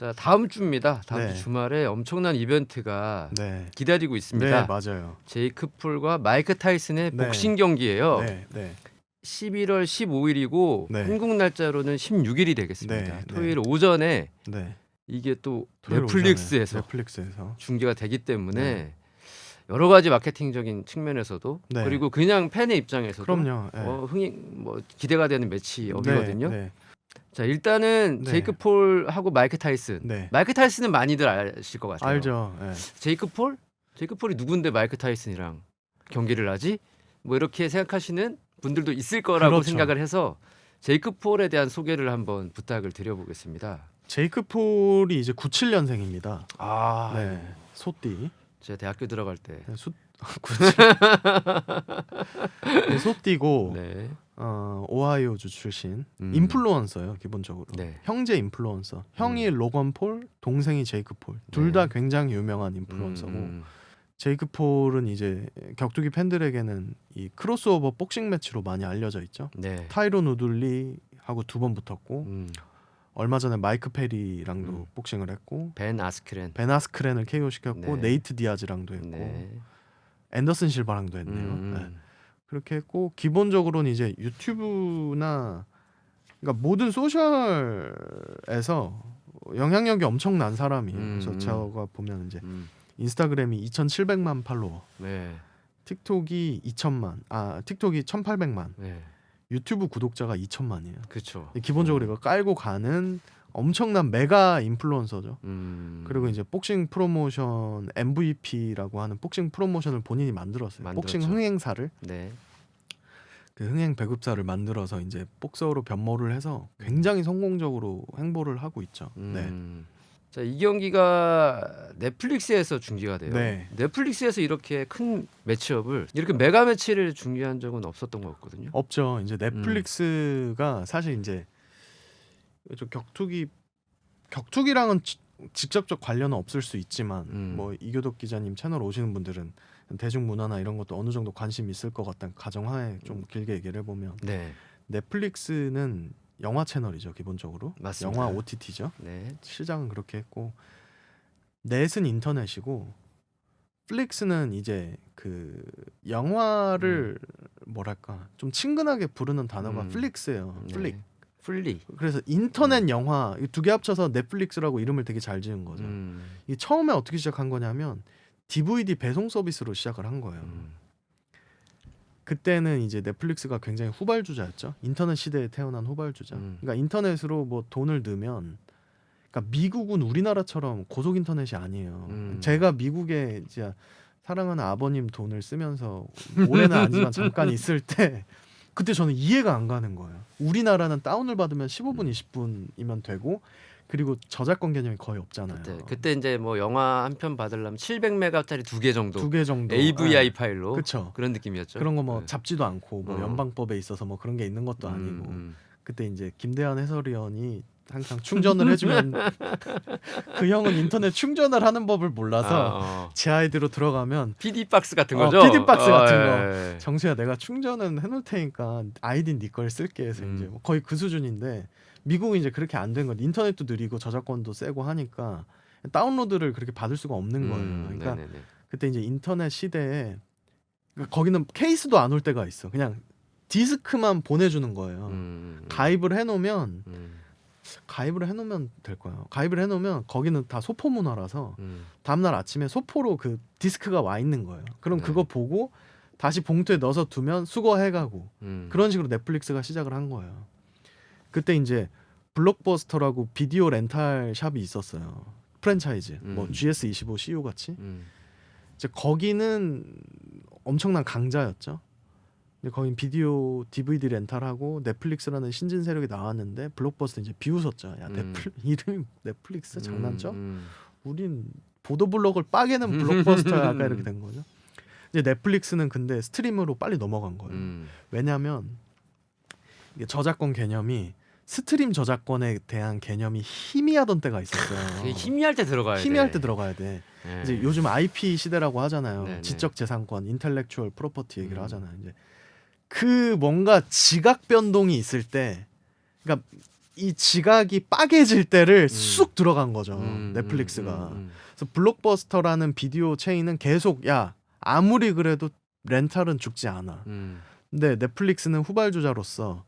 자 다음 주입니다. 다음 네. 주 주말에 엄청난 이벤트가 네. 기다리고 있습니다. 네, 맞아요. 제이크 폴과 마이크 타이슨의 네. 복싱 경기예요. 네, 네. 11월 15일이고 네. 한국 날짜로는 16일이 되겠습니다. 네, 네. 토요일 오전에 네. 이게 또 넷플릭스에서 넷플릭스에서 중계가 되기 때문에 네. 여러 가지 마케팅적인 측면에서도 네. 그리고 그냥 팬의 입장에서도 그럼요. 네. 어, 흥이 뭐 기대가 되는 매치업이거든요. 네, 네. 자 일단은 네. 제이크 폴하고 마이크 타이슨. 네. 마이크 타이슨은 많이들 아실 것 같아요. 알죠. 네. 제이크 폴? 제이크 폴이 누군데 마이크 타이슨이랑 경기를 하지? 뭐 이렇게 생각하시는 분들도 있을 거라고 그렇죠. 생각을 해서 제이크 폴에 대한 소개를 한번 부탁을 드려보겠습니다. 제이크 폴이 이제 97년생입니다. 아, 네. 소띠. 제가 대학교 들어갈 때. 네, 수 97. 네, 소띠고 네. 어, 오하이오주 출신. 음. 인플루언서예요, 기본적으로. 네. 형제 인플루언서. 형이 음. 로건 폴, 동생이 제이크 폴. 둘다 네. 굉장히 유명한 인플루언서고. 음, 제이크 폴은 이제 격투기 팬들에게는 이 크로스오버 복싱 매치로 많이 알려져 있죠. 네. 타이론 우들리하고 두 번 붙었고 음, 얼마 전에 마이크 페리랑도 음. 복싱을 했고 벤 아스크렌. 벤 아스크렌을 KO 시켰고 네. 네. 이트 디아즈랑도 했고 네. 앤더슨 실바랑도 했네요. 음, 네. 그렇게 했고 기본적으로는 이제 유튜브나 그러니까 모든 소셜에서 영향력이 엄청난 사람이에요. 음, 그래서 음. 제가 보면 이제 음, 인스타그램이 2,700만 팔로워, 네. 틱톡이 2천만, 아 틱톡이 1,800만, 네. 유튜브 구독자가 2천만이에요. 그렇죠. 기본적으로 이거 깔고 가는 엄청난 메가 인플루언서죠. 음, 그리고 이제 복싱 프로모션 MVP라고 하는 복싱 프로모션을 본인이 만들었어요. 만들었죠. 복싱 흥행사를 네. 그 흥행 배급사를 만들어서 이제 복서로 변모를 해서 굉장히 성공적으로 행보를 하고 있죠. 네. 음. 자, 이 경기가 넷플릭스에서 중계가 돼요. 네. 넷플릭스에서 이렇게 큰 매치업을 이렇게 메가 매치를 중계한 적은 없었던 것 같거든요. 없죠. 음. 이제 넷플릭스가 사실 이제 저 격투기 격투기랑은 지- 직접적 관련은 없을 수 있지만 음. 뭐 이교덕 기자님 채널 오시는 분들은 대중문화나 이런 것도 어느 정도 관심 있을 것 같다는 가정하에 좀 길게 얘기를 해보면 네. 넷플릭스는 영화 채널이죠 기본적으로 맞습니다. 영화 OTT죠 네. 시장은 그렇게 했고 넷은 인터넷이고 플릭스는 이제 그 영화를 뭐랄까 좀 친근하게 부르는 단어가 음. 플릭스예요 플릭 네. 플리. 그래서 인터넷 음. 영화 이두개 합쳐서 넷플릭스라고 이름을 되게 잘 지은 거죠 음. 이 처음에 어떻게 시작한 거냐면 DVD 배송 서비스로 시작을 한 거예요 음. 그때는 이제 넷플릭스가 굉장히 후발주자였죠. 인터넷 시대에 태어난 후발주자. 음. 그러니까 인터넷으로 뭐 돈을 넣으면 그러니까 미국은 우리나라처럼 고속 인터넷이 아니에요. 음. 제가 미국에 이제 사랑하는 아버님 돈을 쓰면서 올해는 아니지만 잠깐 있을 때 그때 저는 이해가 안 가는 거예요. 우리나라는 다운을 받으면 15분, 음. 20분이면 되고 그리고 저작권 개념이 거의 없잖아요. 그때 그때 이제 뭐 영화 한 편 받으려면 700메가짜리 두 개 정도 두 개 정도 AVI 네. 파일로 그쵸. 그런 느낌이었죠. 그런 거뭐 네. 잡지도 않고 뭐 어. 연방법에 있어서 뭐 그런 게 있는 것도 음, 아니고 음. 그때 이제 김대한 해설위원이 항상 충전을 해주면 그 형은 인터넷 충전을 하는 법을 몰라서 아, 어. 제 아이디로 들어가면 PD 박스 같은 어, 거죠. PD 박스 같은 거. 예, 예. 정수야 내가 충전은 해놓을 테니까 아이디 네걸 쓸게 해서 음. 이제 뭐 거의 그 수준인데 미국은 이제 그렇게 안된거 인터넷도 느리고 저작권도 세고 하니까 다운로드를 그렇게 받을 수가 없는 거예요. 음, 그러니까 네네네. 그때 이제 인터넷 시대에 그러니까 거기는 케이스도 안 올 때가 있어. 그냥 디스크만 보내주는 거예요. 음, 가입을 해놓으면 음, 가입을 해놓으면 될 거예요. 가입을 해놓으면 거기는 다 소포 문화라서 음, 다음날 아침에 소포로 그 디스크가 와 있는 거예요. 그럼 네. 그거 보고 다시 봉투에 넣어서 두면 수거해가고 음. 그런 식으로 넷플릭스가 시작을 한 거예요. 그때 이제 블록버스터라고 비디오 렌탈 샵이 있었어요. 프랜차이즈 뭐 음. GS25 CU 같이 음, 이제 거기는 엄청난 강자였죠. 근데 거긴 비디오 DVD 렌탈하고 넷플릭스라는 신진 세력이 나왔는데 블록버스터 이제 비웃었죠. 야 음. 넷플 이름이 넷플릭스 장난쳐? 음, 우린 보도블록을 빠개는 블록버스터야 약간 이렇게 된 거죠. 이제 넷플릭스는 근데 스트림으로 빨리 넘어간 거예요. 음, 왜냐하면 이게 저작권 개념이 스트림 저작권에 대한 개념이 희미하던 때가 있었어요. 희미할 때 들어가야 돼. 희미할 때 들어가야 돼. 예. 이제 요즘 IP 시대라고 하잖아요. 네, 네. 지적 재산권, 인텔렉추얼 프로퍼티 얘기를 음. 하잖아요. 이제 그 뭔가 지각 변동이 있을 때, 그러니까 이 지각이 빠개질 때를 쑥 들어간 거죠. 음, 넷플릭스가. 음, 음, 그래서 블록버스터라는 비디오 체인은 계속 야 아무리 그래도 렌탈은 죽지 않아. 음, 근데 넷플릭스는 후발주자로서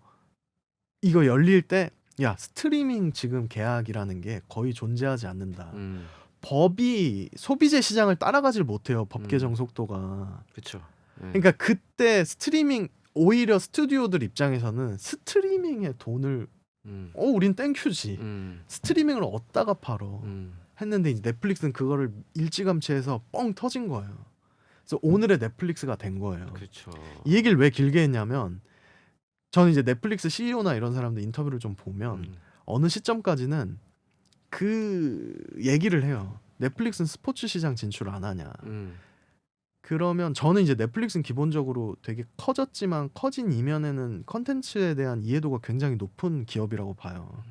이거 열릴 때 야 스트리밍 지금 계약이라는 게 거의 존재하지 않는다. 음, 법이 소비재 시장을 따라가질 못해요. 법 음. 개정 속도가. 그렇죠. 예. 그러니까 그때 스트리밍 오히려 스튜디오들 입장에서는 스트리밍에 돈을 음, 어 우린 땡큐지. 음, 스트리밍을 얻다가 팔어. 음, 했는데 이제 넷플릭스는 그거를 일찌감치해서 뻥 터진 거예요. 그래서 오늘의 넷플릭스가 된 거예요. 그렇죠. 이 얘기를 왜 길게 했냐면 저는 이제 넷플릭스 CEO나 이런 사람들 인터뷰를 좀 보면 음, 어느 시점까지는 그 얘기를 해요. 넷플릭스는 스포츠 시장 진출 안 하냐. 음, 그러면 저는 이제 넷플릭스는 기본적으로 되게 커졌지만 커진 이면에는 컨텐츠에 대한 이해도가 굉장히 높은 기업이라고 봐요.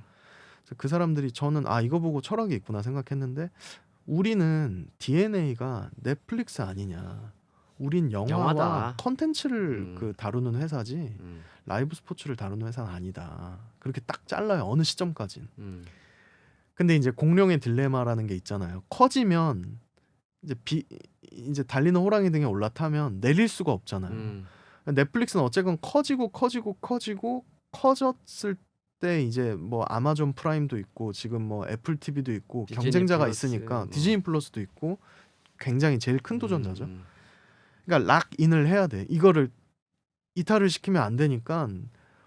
그래서 그 사람들이 저는 아 이거 보고 철학이 있구나 생각했는데 우리는 DNA가 넷플릭스 아니냐. 우린 영화와. 컨텐츠를 음. 그 다루는 회사지 음, 라이브 스포츠를 다루는 회사는 아니다. 그렇게 딱 잘라요. 어느 시점까진. 음, 근데 이제 공룡의 딜레마라는 게 있잖아요. 커지면 이제 비 이제 달리는 호랑이 등에 올라타면 내릴 수가 없잖아요. 음, 넷플릭스는 어쨌건 커지고 커지고 커지고 커졌을 때 이제 뭐 아마존 프라임도 있고 지금 뭐 애플 TV도 있고 경쟁자가 플러스, 있으니까 뭐. 디즈니 플러스도 있고 굉장히 제일 큰 도전자죠. 음, 그러니까 락인을 해야 돼. 이거를 이탈을 시키면 안 되니까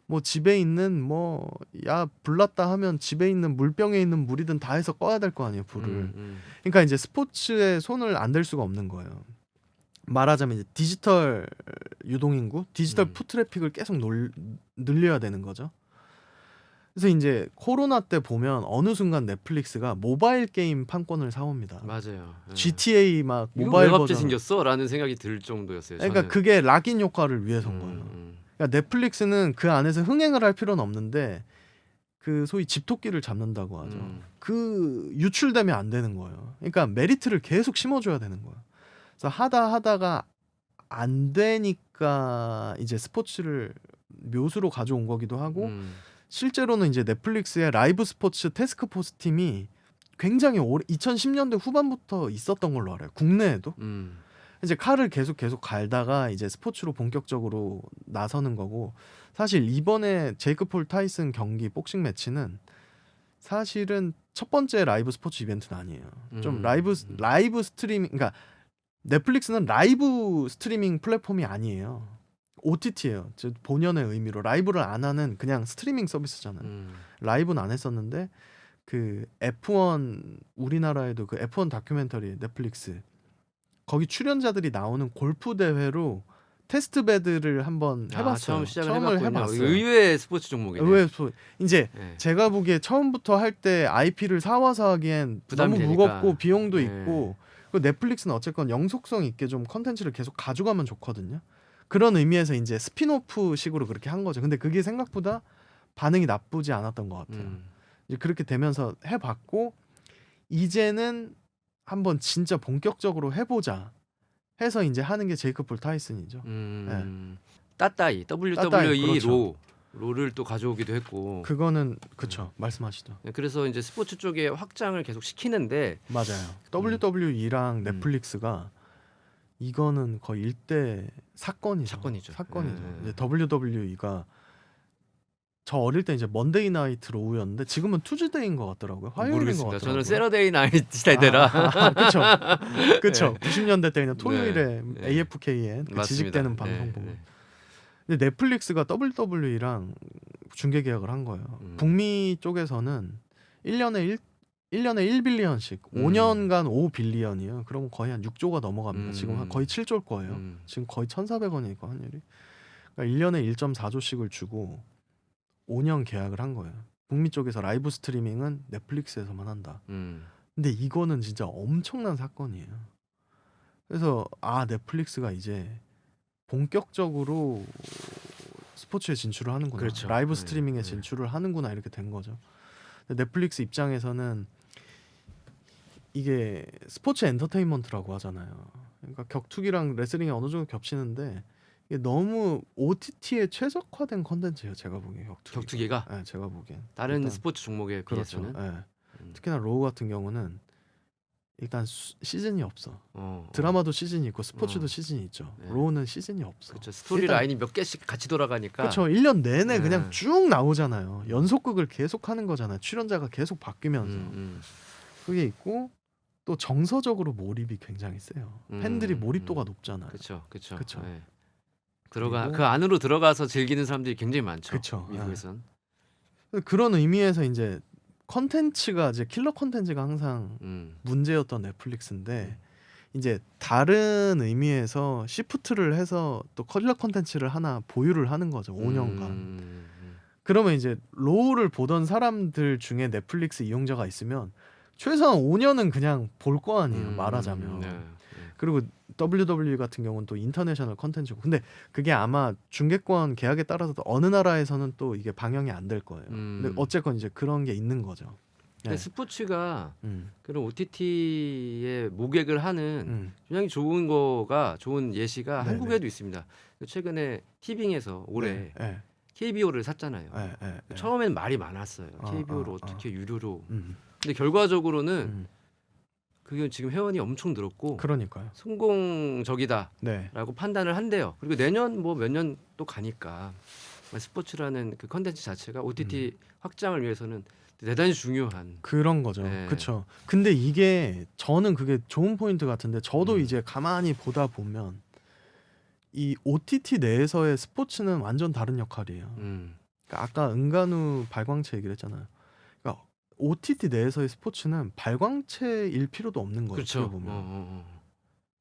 뭐 집에 있는 뭐 야 불났다 하면 집에 있는 물병에 있는 물이든 다 해서 꺼야 될 거 아니에요 불을. 음, 음, 그러니까 이제 스포츠에 손을 안 댈 수가 없는 거예요. 말하자면 이제 디지털 유동인구, 디지털 음. 푸트래픽을 계속 놀, 늘려야 되는 거죠. 그래서 이제 코로나 때 보면 어느 순간 넷플릭스가 모바일 게임 판권을 사옵니다. 맞아요. 예. GTA 막 모바일 왜 갑자기 버전. 생겼어라는 생각이 들 정도였어요. 그러니까 저는. 그게 락인 효과를 위해서인 음, 거예요. 음, 그러니까 넷플릭스는 그 안에서 흥행을 할 필요는 없는데 그 소위 집토끼를 잡는다고 하죠. 음, 그 유출되면 안 되는 거예요. 그러니까 메리트를 계속 심어줘야 되는 거예요. 그래서 하다 하다가 안 되니까 이제 스포츠를 묘수로 가져온 거기도 하고 음, 실제로는 이제 넷플릭스의 라이브 스포츠 테스크포스 팀이 굉장히 오래 2010년대 후반부터 있었던 걸로 알아요. 국내에도 음, 이제 칼을 계속 계속 갈다가 이제 스포츠로 본격적으로 나서는 거고 사실 이번에 제이크 폴 타이슨 경기 복싱 매치는 사실은 첫 번째 라이브 스포츠 이벤트는 아니에요. 좀 음, 라이브 음. 라이브 스트리밍 그러니까 넷플릭스는 라이브 스트리밍 플랫폼이 아니에요. OTT예요. 즉 본연의 의미로 라이브를 안 하는 그냥 스트리밍 서비스잖아요. 음, 라이브는 안 했었는데 그 F1 우리나라에도 그 F1 다큐멘터리 넷플릭스 거기 출연자들이 나오는 골프 대회로 테스트 배드를 한번 아, 해봤어요. 처음 시작을 처음을 해봤군요. 해봤어요. 의외의 스포츠 종목이네. 의외 소 이제 예. 제가 보기에 처음부터 할 때 IP를 사와서 하기엔 너무 되니까. 무겁고 비용도 네. 있고 그 넷플릭스는 어쨌건 영속성 있게 좀 컨텐츠를 계속 가져가면 좋거든요. 그런 의미에서 이제 스피노프 식으로 그렇게 한 거죠. 근데 그게 생각보다 반응이 나쁘지 않았던 것 같아요. 음, 이제 그렇게 되면서 해봤고 이제는 한번 진짜 본격적으로 해보자 해서 이제 하는 게 제이크 폴 타이슨이죠. 음, 따따이 WWE 따따이, 그렇죠. 로 로를 또 가져오기도 했고. 그거는 그쵸 말씀하시죠. 네, 그래서 이제 스포츠 쪽에 확장을 계속 시키는데 맞아요. WWE랑 음. 넷플릭스가 이거는 거의 일대 사건이죠. 사건이죠. 사건이죠. 네. 이제 WWE가 저 어릴 때 이제 먼데이 나이트 로우였는데 지금은 투즈데이인 것 같더라고요. 화요일인 것 모르겠습니다. 같더라고요. 저는 세러데이 나이트 시대라. 아, 그렇죠. 그렇죠. 90년대 때는 토요일에 네. AFKN 그 지직되는 방송 보고. 네. 근데 넷플릭스가 WWE랑 중계 계약을 한 거예요. 음. 북미 쪽에서는 1년에 1 1년에 1빌리언씩 음. 5년간 5빌리언이에요. 그러면 거의 한 6조가 넘어갑니다. 음. 지금 한 거의 7조일 거예요. 음, 지금 거의 1,400원이니까 환율이. 그러니까 1년에 1.4조씩을 주고 5년 계약을 한 거예요. 북미 쪽에서 라이브 스트리밍은 넷플릭스에서만 한다. 음, 근데 이거는 진짜 엄청난 사건이에요. 그래서 아 넷플릭스가 이제 본격적으로 스포츠에 진출을 하는구나. 그렇죠. 라이브 네, 스트리밍에 네. 진출을 하는구나 이렇게 된 거죠. 넷플릭스 입장에서는 이게 스포츠 엔터테인먼트라고 하잖아요. 그러니까 격투기랑 레슬링이 어느 정도 겹치는데 이게 너무 OTT에 최적화된 컨텐츠예요. 제가 보기에 격투기. 격투기가 네, 제가 보기엔 다른 일단 스포츠 종목에 그렇죠. 비해서는 예. 음. 특히나 로우 같은 경우는 일단 수- 시즌이 없어. 어, 드라마도 시즌이 있고 스포츠도 어. 시즌이 있죠. 네. 로우는 시즌이 없어. 그렇죠. 스토리 일단- 라인이 몇 개씩 같이 돌아가니까 그렇죠. 1년 내내 네. 그냥 쭉 나오잖아요. 연속극을 계속 하는 거잖아요. 출연자가 계속 바뀌면서. 음, 음. 그게 있고 또 정서적으로 몰입이 굉장히 세요. 팬들이 음, 몰입도가 음. 높잖아요. 그렇죠, 그렇죠. 그쵸. 예. 들어가 그리고- 그 안으로 들어가서 즐기는 사람들이 굉장히 많죠. 그쵸, 예. 미국에선. 그런 의미에서 이제 컨텐츠가 이제 킬러 컨텐츠가 항상 음. 문제였던 넷플릭스인데 이제 다른 의미에서 시프트를 해서 또 컬러 컨텐츠를 하나 보유를 하는 거죠. 5년간. 음, 음, 그러면 이제 로우를 보던 사람들 중에 넷플릭스 이용자가 있으면 최소한 5년은 그냥 볼 거 아니에요. 음, 말하자면. 네, 네. 그리고 WWE 같은 경우는 또 인터내셔널 컨텐츠고. 근데 그게 아마 중계권 계약에 따라서 어느 나라에서는 또 이게 방영이 안 될 거예요. 음. 근데 어쨌건 이제 그런 게 있는 거죠. 네. 스포츠가 음. 그런 OTT에 모객을 하는 음. 굉장히 좋은 거가 좋은 예시가 네네. 한국에도 있습니다. 최근에 티빙에서 올해 네. KBO를 샀잖아요. 네. 네. 네. 처음엔 말이 많았어요. 어, KBO를 어, 어, 어. 떻게 유료로. 음. 근데 결과적으로는 음. 그게 지금 회원이 엄청 늘었고 그러니까요. 성공적이다라고 네. 판단을 한대요. 그리고 내년 뭐 몇 년 또 가니까 스포츠라는 그 컨텐츠 자체가 OTT 음. 확장을 위해서는 대단히 중요한. 그런 거죠. 네. 그렇죠. 근데 이게 저는 그게 좋은 포인트 같은데 저도 음. 이제 가만히 보다 보면 이 OTT 내에서의 스포츠는 완전 다른 역할이에요. 음. 그러니까 아까 은간우 발광체 얘기를 했잖아요. OTT 내에서의 스포츠는 발광체일 필요도 없는 거예요. 그렇죠. 보면 어, 어, 어.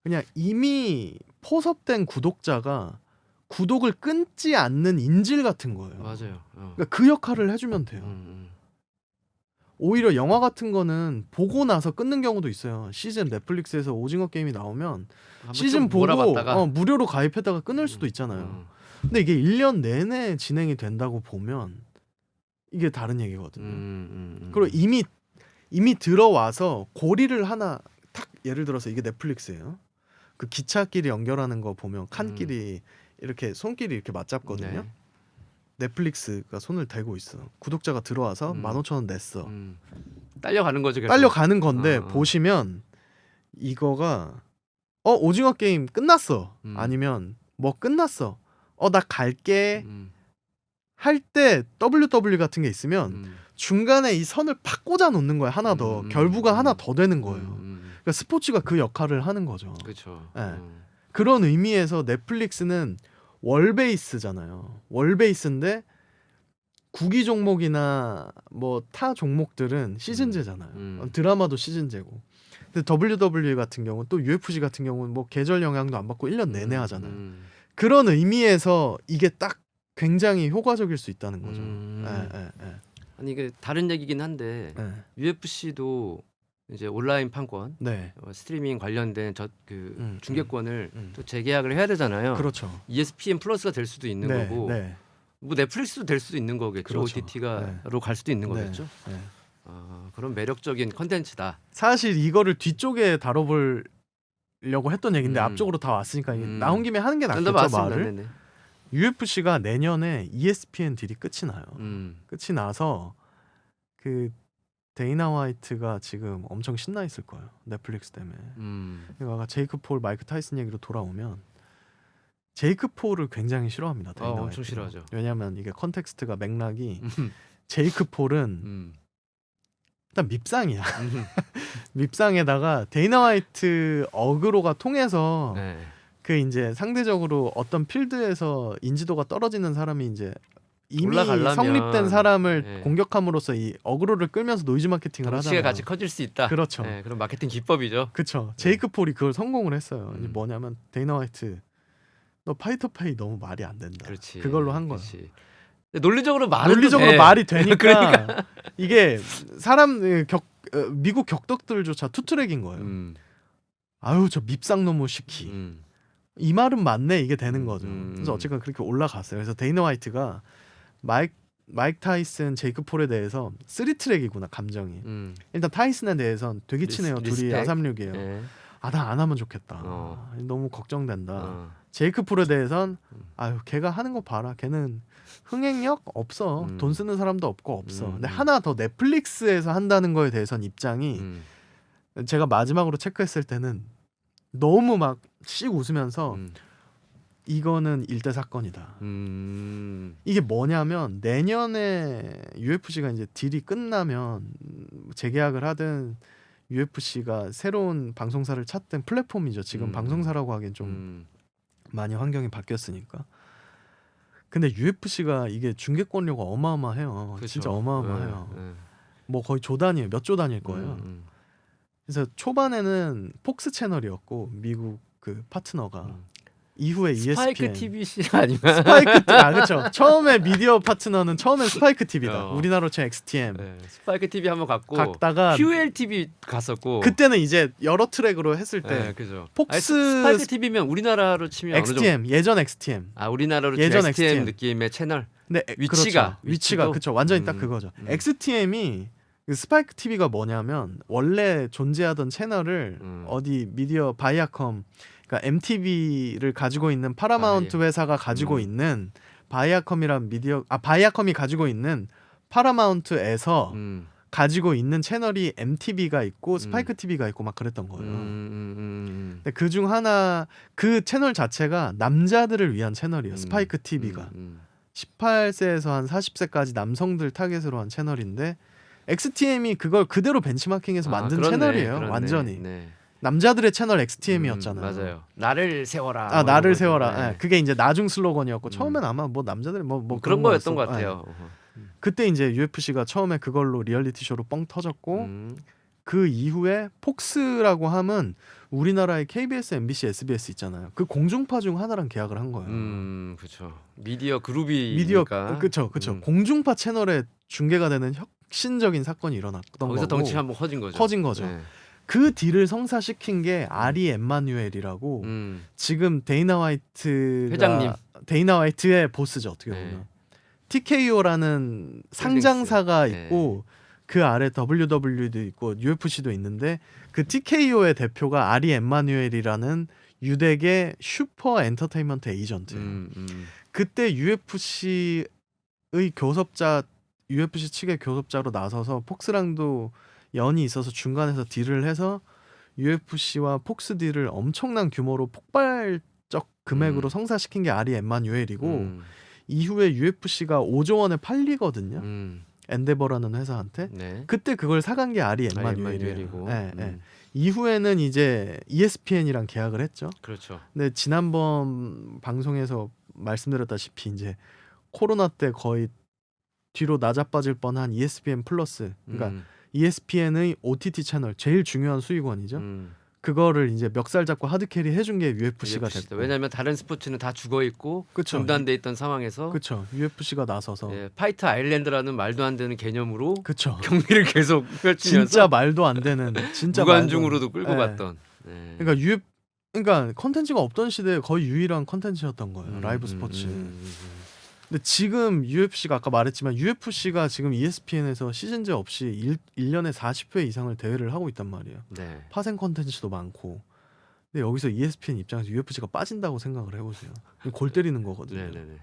그냥 이미 포섭된 구독자가 구독을 끊지 않는 인질 같은 거예요. 맞아요. 어. 그러니까 그 역할을 해주면 돼요. 음, 음. 오히려 영화 같은 거는 보고 나서 끊는 경우도 있어요. 시즌 넷플릭스에서 오징어 게임이 나오면 시즌 좀 보고 어, 무료로 가입했다가 끊을 수도 있잖아요. 음, 근데 이게 1년 내내 진행이 된다고 보면 이게 다른 얘기거든요. 음, 음, 음. 그리고 이미 이미 들어와서 고리를 하나 탁 예를 들어서 이게 넷플릭스예요. 그 기차끼리 연결하는 거 보면 칸끼리 이렇게 손끼리 이렇게 맞잡거든요. 네. 넷플릭스가 손을 대고 있어. 구독자가 들어와서 음. 15,000원 냈어. 음. 딸려가는 거죠. 계속. 딸려 가는 건데 어, 어. 보시면 이거가 어 오징어 게임 끝났어. 음. 아니면 뭐 끝났어. 어 나 갈게 음, 할 때 WW 같은 게 있으면 음, 중간에 이 선을 팍 꽂아 놓는 거야 하나 더 음, 결부가 음, 하나 더 되는 거예요. 음, 음. 그러니까 스포츠가 그 역할을 하는 거죠. 그렇죠. 네. 음. 그런 의미에서 넷플릭스는 월 베이스잖아요. 월 베이스인데 구기 종목이나 뭐 타 종목들은 시즌제잖아요. 음. 어, 드라마도 시즌제고. 근데 WWE 같은 경우는 또 UFC 같은 경우는 뭐 계절 영향도 안 받고 1년 내내 하잖아요. 음, 그런 의미에서 이게 딱 굉장히 효과적일 수 있다는 거죠. 음. 예, 예, 예. 아니 이게 다른 얘기긴 한데 예. UFC도 이제 온라인 판권 네. 어, 스트리밍 관련된 저 그 음, 중계권을 음. 또 재계약을 해야 되잖아요. 그렇죠. ESPN 플러스가 될 수도 있는 네, 거고 네, 뭐 넷플릭스도 될 수도 있는 거겠죠. 그렇죠. OTT가로 갈 수도 있는 네, 거겠죠. 네. 아, 그런 매력적인 컨텐츠다. 사실 이거를 뒤쪽에 다뤄보려고 했던 얘기인데 음. 앞쪽으로 다 왔으니까 이게 음. 나온 김에 하는 게나 낫겠죠. 말을. 네네. UFC가 내년에 ESPN 딜이 끝이 나요. 음. 끝이 나서 그 데이나 화이트가 지금 엄청 신나 있을 거예요. 넷플릭스 때문에. 음. 그러니까 제이크 폴, 마이크 타이슨 얘기로 돌아오면 제이크 폴을 굉장히 싫어합니다. 어, 데이나 엄청 화이트가. 싫어하죠. 왜냐하면 이게 컨텍스트가 맥락이 음. 제이크 폴은 음. 일단 밉상이야. 음. 밉상에다가 데이나 화이트 어그로가 통해서 네. 그 이제 상대적으로 어떤 필드에서 인지도가 떨어지는 사람이 이제 이미 올라가려면, 성립된 사람을 네. 공격함으로써 이 어그로를 끌면서 노이즈 마케팅을 하잖아요. 같이 커질 수 있다. 그렇죠. 네, 그런 마케팅 기법이죠. 그쵸. 제이크 폴이 그걸 성공을 했어요. 음. 뭐냐면 데이나 화이트 너 파이터 페이 너무 말이 안 된다. 그렇지. 걸로 한 거야. 그렇지. 근데 논리적으로 말은 논리적으로 돼. 말이 되니까 그러니까. 이게 사람 그격 어, 미국 격덕들조차 투트랙인 거예요. 음. 아유 저 밉상 놈의 시키. 음. 이 말은 맞네 이게 되는 거죠. 음. 그래서 어쨌건 그렇게 올라갔어요. 그래서 데이너 화이트가 마이크 마이크 타이슨, 제이크 폴에 대해서 쓰리 트랙이구나 감정이. 음. 일단 타이슨에 대해선 되게 리스- 친해요. 둘이 리스펙. 아삼육이에요. 네. 아나 안 하면 좋겠다. 어. 너무 걱정된다. 어. 제이크 풀에 대해선 음. 아유 걔가 하는 거 봐라. 걔는 흥행력 없어. 음. 돈 쓰는 사람도 없고 없어. 음, 근데 음. 하나 더 넷플릭스에서 한다는 거에 대해선 입장이 음, 제가 마지막으로 체크했을 때는 너무 막 씩 웃으면서 음, 이거는 일대 사건이다. 음, 이게 뭐냐면 내년에 UFC가 이제 딜이 끝나면 음, 재계약을 하든 UFC가 새로운 방송사를 찾든 플랫폼이죠. 지금 음. 방송사라고 하기엔 좀 음, 많이 환경이 바뀌었으니까. 근데 UFC가 이게 중계권료가 어마어마해요. 그쵸. 진짜 어마어마해요. 네, 네. 뭐 거의 조 단위예요. 몇조 단위일 거예요. 음, 그래서 초반에는 폭스 채널이었고 미국 그 파트너가 음. 이후에 스파이크 ESPN TVC 아니면 스파이크 티- 아 그렇죠. 처음에 미디어 파트너는 처음엔 스파이크 TV다. 어. 우리나라로 치면 XTM. 네, 스파이크 TV 한번 갔고 갔다가 QLTV 갔었고 그때는 이제 여러 트랙으로 했을 때 네, 그죠. 폭스- 아니, 스- 스파이크 TV면 우리나라로 치면 XTM 예전 XTM. 아 우리나라로 예전 XTM, XTM. 느낌의 채널. 근데 위치가, 그렇죠. 위치가? 그쵸 완전히 딱 음, 그거죠. 음. XTM이 그 스파이크 TV가 뭐냐면 원래 존재하던 채널을 음. 어디 미디어 바이아컴 그러니까 MTV를 가지고 있는 파라마운트 회사가 가지고 음. 있는 바이아컴이란 미디어 아 바이아컴이 가지고 있는 파라마운트에서 음. 가지고 있는 채널이 MTV가 있고 스파이크 TV가 있고 막 그랬던 음, 거예요. 음, 음, 근데 그 중 하나 그 채널 자체가 남자들을 위한 채널이에요. 음. 스파이크 TV가 음, 18세에서 한 40세까지 남성들 타겟으로 한 채널인데 XTM이 그걸 그대로 벤치마킹해서 아, 만든 그렇네, 채널이에요. 그렇네. 완전히 네. 남자들의 채널 XTM이었잖아요. 음, 맞아요. 나를 세워라. 아뭐 나를 세워라. 네. 예, 그게 이제 나중 슬로건이었고 음. 처음엔 아마 뭐 남자들이 뭐, 뭐 그런 거였던 것 거였어. 예. 같아요. 어허. 그때 이제 UFC가 처음에 그걸로 리얼리티 쇼로 뻥 터졌고 음, 그 이후에 폭스라고 함은 우리나라의 KBS, MBC, SBS 있잖아요. 그 공중파 중 하나랑 계약을 한 거예요. 음, 그렇죠. 미디어 그룹이 미디어 그쵸 그쵸 음. 공중파 채널에 중계가 되는 혁 신적인 사건이 일어났던 거기서 거고 덩치 한번 커진 거죠. 커진 거죠. 네. 그 딜을 성사시킨 게 아리 엠마뉴엘이라고 음, 지금 데이나 화이트 회장님. 데이나 화이트의 보스죠 어떻게 네. 보면 TKO라는 상장사가 네. 있고 그 아래 WW도 있고 UFC도 있는데 그 TKO의 대표가 아리 엠마뉴엘이라는 유대계 슈퍼 엔터테인먼트 에이전트예요. 음, 음, 그때 UFC의 교섭자 UFC 측의 교섭자로 나서서 폭스랑도 연이 있어서 중간에서 딜을 해서 UFC와 폭스 딜을 엄청난 규모로 폭발적 금액으로 음. 성사시킨 게 아리 엠마뉴엘이고 음, 이후에 UFC가 5조 원에 팔리거든요. 음, 엔데버라는 회사한테. 네. 그때 그걸 사간 게 아리. 엠마뉴엘이고. 예, 예. 음, 이후에는 이제 ESPN이랑 계약을 했죠. 그렇죠. 근데 지난번 방송에서 말씀드렸다시피 이제 코로나 때 거의 뒤로 낮아빠질 뻔한 ESPN 플러스 그러니까 음, ESPN의 OTT 채널 제일 중요한 수익원이죠. 음. 그거를 이제 멱살 잡고 하드캐리 해준 게 UFC가 UFC다. 됐고. 왜냐하면 다른 스포츠는 다 죽어 있고 그쵸. 중단돼 있던 상황에서 그쵸. UFC가 나서서. 예, 파이터 아일랜드라는 말도 안 되는 개념으로 그쵸. 경기를 계속 펼치면서 진짜 말도 안 되는 진짜 무관중으로도 끌고 안- 예. 갔던. 예. 그러니까 유 그러니까 컨텐츠가 없던 시대에 거의 유일한 컨텐츠였던 거예요. 음, 라이브 음, 스포츠. 음, 음, 근데 지금 UFC가 아까 말했지만 UFC가 지금 ESPN에서 시즌제 없이 1, 일년에 40회 이상을 대회를 하고 있단 말이에요. 음. 네. 파생 컨텐츠도 많고. 근데 여기서 ESPN 입장에서 UFC가 빠진다고 생각을 해보세요. 골 때리는 거거든요. 네네네.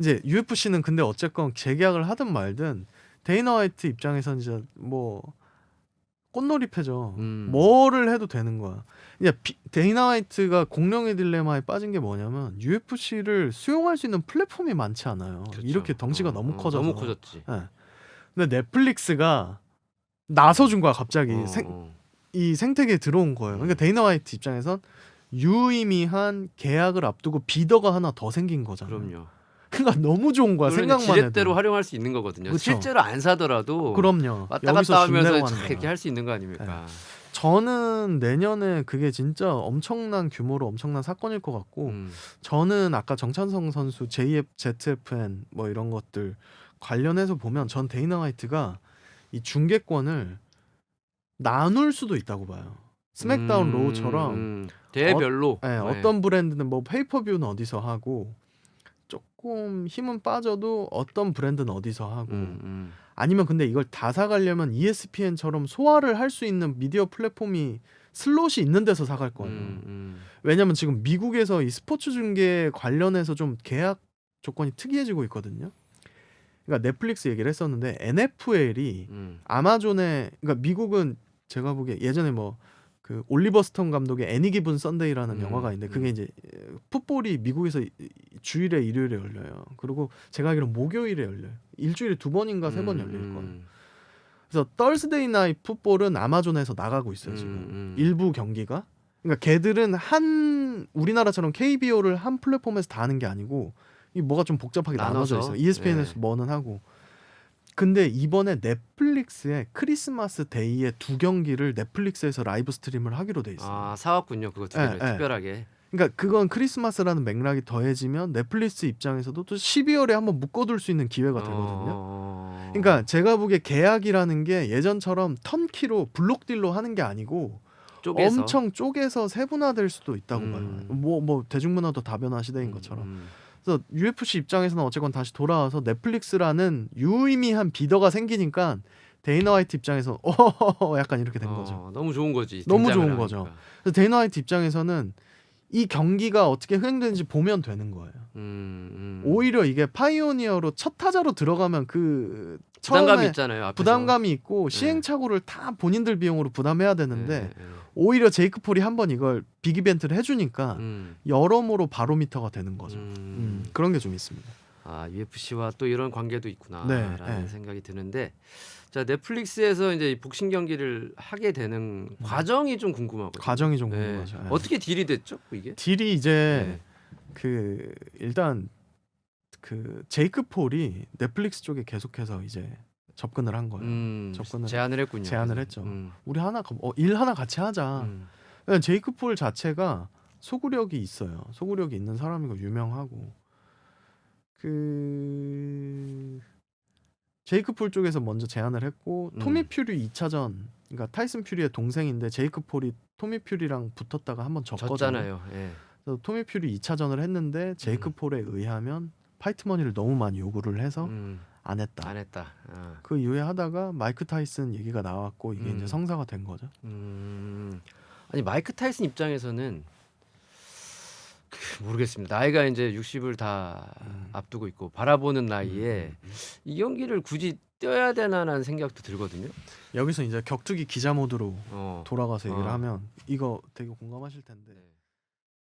이제 UFC는 근데 어쨌건 재계약을 하든 말든 데이너 화이트 입장에서는 이제 뭐 꽃놀이패죠. 음. 뭐를 해도 되는 거야. 이제 비- 데이나 화이트가 공룡의 딜레마에 빠진 게 뭐냐면 UFC를 수용할 수 있는 플랫폼이 많지 않아요. 그렇죠. 이렇게 덩치가 어, 너무 어, 커져서. 너무 커졌지. 예. 근데 넷플릭스가 나서준 거야 갑자기 어, 생, 어. 이 생태계에 들어온 거예요. 그러니까 음. 데이나 화이트 입장에선 유의미한 계약을 앞두고 비더가 하나 더 생긴 거잖아. 그럼요. 그러니까 너무 좋은 거야 생각만 지렛대로 해도. 활용할 수 있는 거거든요. 그쵸. 실제로 안 사더라도 그럼요. 왔다 갔다 하면서. 이렇게 할 수 있는 거 아닙니까? 저는 내년에 그게 진짜 엄청난 규모로 엄청난 사건일 것 같고 음. 저는 아까 정찬성 선수 JF, ZFN 뭐 이런 것들 관련해서 보면 전 데이나 화이트가 이 중계권을 나눌 수도 있다고 봐요. 스맥다운 음, 로우처럼 음. 대별로 예, 네. 어떤 브랜드는 뭐 페이퍼뷰는 어디서 하고 조금 힘은 빠져도 어떤 브랜드는 어디서 하고 음, 음. 아니면 근데 이걸 다 사가려면 ESPN처럼 소화를 할 수 있는 미디어 플랫폼이 슬롯이 있는 데서 사갈 거예요. 음, 음. 왜냐면 지금 미국에서 이 스포츠 중계 관련해서 좀 계약 조건이 특이해지고 있거든요. 그러니까 넷플릭스 얘기를 했었는데 NFL이 음. 아마존에 그러니까 미국은 제가 보기에 예전에 뭐 그 올리버 스톤 감독의 애니 기분 썬데이라는 음, 영화가 있는데 그게 음. 이제 풋볼이 미국에서 주일에 일요일에 열려요. 그리고 제가 알기로 목요일에 열려요. 일주일에 두 번인가 세번 음, 열릴 거예요. 음. 그래서 떨스데이 나이 풋볼은 아마존에서 나가고 있어요 지금 음, 음. 일부 경기가. 그러니까 걔들은 한 우리나라처럼 KBO를 한 플랫폼에서 다 하는 게 아니고 이 뭐가 좀 복잡하게 나눠져 나눠서? 있어. ESPN에서 네. 뭐는 하고. 근데 이번에 넷플릭스에 크리스마스 데이에 두 경기를 넷플릭스에서 라이브 스트림을 하기로 돼 있어요. 아 사왔군요 그거 두 개를 예, 예. 특별하게. 그러니까 그건 크리스마스라는 맥락이 더해지면 넷플릭스 입장에서도 또 12월에 한번 묶어둘 수 있는 기회가 되거든요. 어... 그러니까 제가 보기에 계약이라는 게 예전처럼 턴키로 블록 딜로 하는 게 아니고 쪼개서. 엄청 쪼개서 세분화될 수도 있다고 음. 봐요. 뭐 뭐 대중문화도 다변화 시대인 것처럼. 음, 그래서 UFC 입장에서는 어쨌건 다시 돌아와서 넷플릭스라는 유의미한 비더가 생기니까 데이너 화이트 입장에서 어 약간 이렇게 된 어, 거죠. 너무 좋은 거지. 너무 좋은 거죠. 하니까. 그래서 데이너 화이트 입장에서는 이 경기가 어떻게 흥행되는지 보면 되는 거예요. 음, 음. 오히려 이게 파이오니어로 첫 타자로 들어가면 그 부담감이 있잖아요. 앞에서. 부담감이 있고 네. 시행착오를 다 본인들 비용으로 부담해야 되는데 네, 네, 네. 오히려 제이크 폴이 한 번 이걸 빅 이벤트를 해주니까 음, 여러모로 바로미터가 되는 거죠. 음. 음, 그런 게 좀 있습니다. 아 UFC와 또 이런 관계도 네, 있구나라는 네. 생각이 드는데 자 넷플릭스에서 이제 이 복싱 경기를 하게 되는 과정이 좀 궁금하거든요. 과정이 좀 네. 궁금하죠. 네. 어떻게 딜이 됐죠? 이게? 딜이 이제 네. 그 일단 그 제이크 폴이 넷플릭스 쪽에 계속해서 이제 접근을 한 거예요. 음, 접근을 제안을 했군요. 제안을. 했죠. 음, 우리 하나 어, 일 하나 같이 하자. 음. 제이크 폴 자체가 소구력이 있어요. 소구력이 있는 사람이고 유명하고 그 제이크 폴 쪽에서 먼저 제안을 했고 토미 음. 퓨리 2차전 그러니까 타이슨 퓨리의 동생인데 제이크 폴이 토미 퓨리랑 붙었다가 한번 졌거든요. 졌잖아요. 예. 그래서 토미 퓨리 2차전을 했는데 제이크 음. 폴에 의하면 파이트 머니를 너무 많이 요구를 해서 음, 안 했다. 안 했다. 아. 그 이후에 하다가 마이크 타이슨 얘기가 나왔고 이게 음. 이제 성사가 된 거죠. 음, 아니 마이크 타이슨 입장에서는 그, 모르겠습니다. 나이가 이제 60을 다 음. 앞두고 있고 바라보는 나이에 음, 음, 음. 이 경기를 굳이 뛰어야 되나라는 생각도 들거든요. 여기서 이제 격투기 기자 모드로 어. 돌아가서 얘기를 어. 하면 이거 되게 공감하실 텐데 네.